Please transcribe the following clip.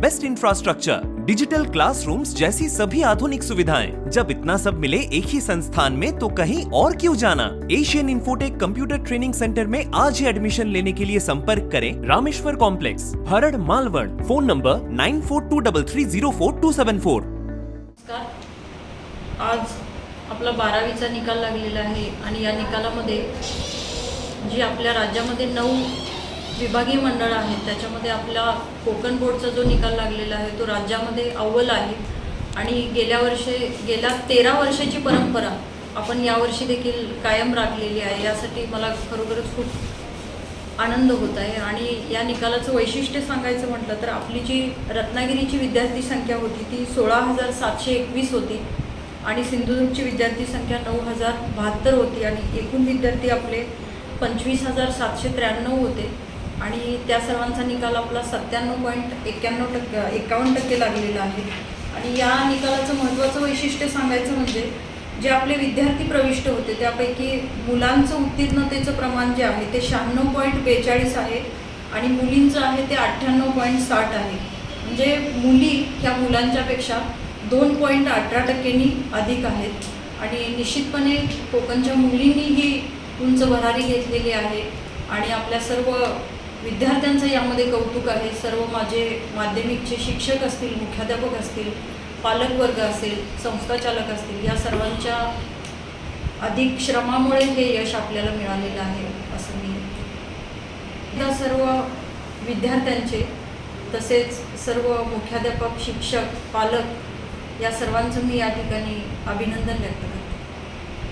best infrastructure digital classrooms जैसी सभी आधुनिक सुविधाएँ। जब इतना सब मिले एक ही संस्थान में तो कहीं और क्यों जाना? Asian Infotech computer training centre में आज ही एडमिशन लेने के लिए संपर्क करें Rameshwar complex Bharad, Malvan. Phone number nine four two double three zero four two seven four आज आपला बारावीचा निकाल लागलेला आहे आणि या निकालामध्ये जी आपल्या राज्यामध्ये नऊ विभागीय मंडळं आहेत त्याच्यामध्ये आपला कोकण बोर्डचा जो निकाल लागलेला आहे तो राज्यामध्ये अव्वल आहे. आणि गेल्या वर्षी गेल्या तेरा वर्षाची परंपरा आपण यावर्षी देखील कायम राखलेली आहे. यासाठी मला खरोखरच खूप आनंद होत आहे. आणि या निकालाचं वैशिष्ट्य सांगायचं म्हटलं तर आपली जी रत्नागिरीची विद्यार्थी संख्या होती ती सोळा हजार सातशे एकवीस होती. आणि सिंधुदुर्गची विद्यार्थी संख्या नऊ हजार बहात्तर होती. आणि एकूण विद्यार्थी आपले पंचवीस हजार सातशे त्र्याण्णव होते. आणि त्या सर्वांचा निकाल आपला सत्त्याण्णव पॉईंट एक्क्याण्णव टक्के एकावन्न टक्के लागलेला आहे. आणि या निकालाचं महत्त्वाचं वैशिष्ट्य सांगायचं म्हणजे जे आपले विद्यार्थी प्रविष्ट होते त्यापैकी मुलांचं उत्तीर्णतेचं प्रमाण जे आहे ते शहाण्णव पॉईंट बेचाळीस आहे आणि मुलींचं आहे ते अठ्ठ्याण्णव पॉईंट साठ आहे. म्हणजे मुली ह्या मुलांच्यापेक्षा दोन पॉईंट अठरा टक्क्यांनी अधिक आहेत. आणि निश्चितपणे कोकणच्या मुलींनी ही उंच भरारी घेतलेली आहे. आणि आपल्या सर्व विद्यार्थ्यांचं यामध्ये कौतुक आहे. सर्व माझे माध्यमिकचे शिक्षक असतील मुख्याध्यापक असतील पालकवर्ग असेल संस्थाचालक असतील या सर्वांच्या अधिक श्रमामुळे हे यश आपल्याला मिळालेलं आहे असं मी या सर्व विद्यार्थ्यांचे तसेच सर्व मुख्याध्यापक शिक्षक पालक या सर्वांचं मी या ठिकाणी अभिनंदन व्यक्त करतो.